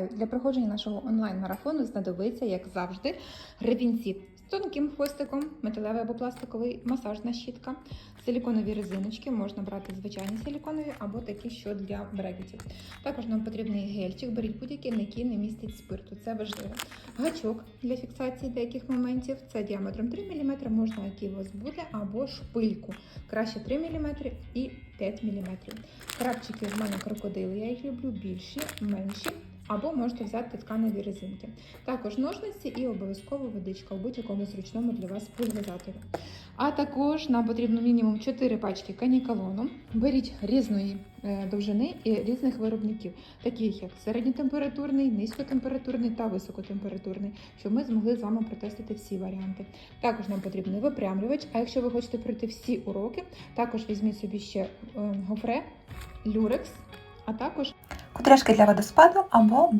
Для проходження нашого онлайн-марафону знадобиться, як завжди, гребінці з тонким хвостиком, металевий або пластиковий масажна щітка, силіконові резиночки, можна брати звичайні силіконові або такі, що для брекетів. Також нам потрібний гельчик, беріть будь-який, який не містить спирту, це важливо. Гачок для фіксації деяких моментів, це діаметром 3 мм, можна який у вас буде, або шпильку, краще 3 мм і 5 мм. Крапчики в мене крокодили, я їх люблю більші, менші. Або можете взяти тканеві резинки. Також ножниці і обов'язково водичка у будь-якому зручному для вас пульверизаторі. А також нам потрібно мінімум 4 пачки канікалону. Беріть різної е, довжини і різних виробників, таких як середньотемпературний, низькотемпературний та високотемпературний, щоб ми змогли з вами протестити всі варіанти. Також нам потрібний випрямлювач. А якщо ви хочете пройти всі уроки, також візьміть собі ще е, гофре, люрекс, а також Кудряшки для водоспаду або